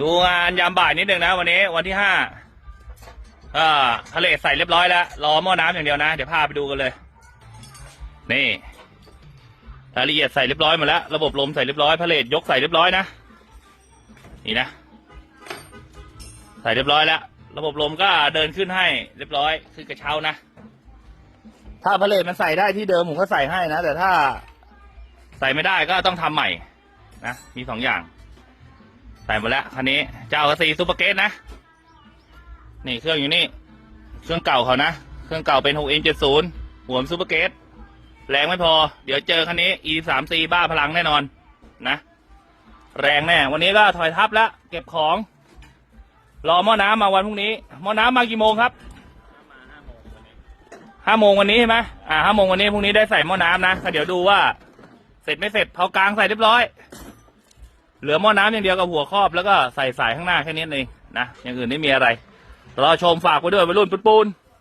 ดูงานยามบ่ายนิดหนึ่งนะวันนี้วันที่ห้าอ่าทะเลใส่เรียบร้อยแล้วรอหม้อน้ำอย่างเดียวนะ เดี๋ยวพาไปดูกันเลย นี่รายละเอียดใส่เรียบร้อยหมาแล้ว ระบบลมใส่เรียบร้อยพาเลทยกใส่เรียบร้อยนะนี่นะใส่เรียบร้อยแล้ว ระบบลมก็เดินขึ้นให้เรียบร้อย คือกระเช้านะ ถ้าพาเลทมันใส่ได้ที่เดิมผมก็ใส่ให้นะแต่ถ้าใส่ไม่ได้ก็ต้องทำใหม่นะมีสองอย่าง ใส่หมดแล้วคันนี้เจ้ากระสีซูเปอร์เกตนะ นี่เครื่องอยู่นี่ เครื่องเก่าเขานะ เครื่องเก่าเป็น6 n 70หัวซูเปอร์เกตแรงไม่พอ เดี๋ยวเจอคันนี้ e 3 c บ้าพลังแน่นอนนะ แรงแน่ วันนี้ก็ถอยทับแล้ว เก็บของ รอหม้อน้ำมาวันพรุ่งนี้หม้อน้ำมากี่โมงครับห้าโมงวันนี้ใช่ไหมอ่าห้าโมงวันนี้พรุ่งนี้ได้ใส่หม้อน้ำนะก็เดี๋ยวดูว่า เสร็จไม่เสร็จเผากลางใส่เรียบร้อย เหลือหม้อน้ำอย่างเดียวกับหัวครอบแล้วก็ใส่สายข้างหน้าแค่นี้เองนะอย่างอื่นไม่มีอะไรรอชมฝากไว้ด้วยวัยรุ่นปุนปูน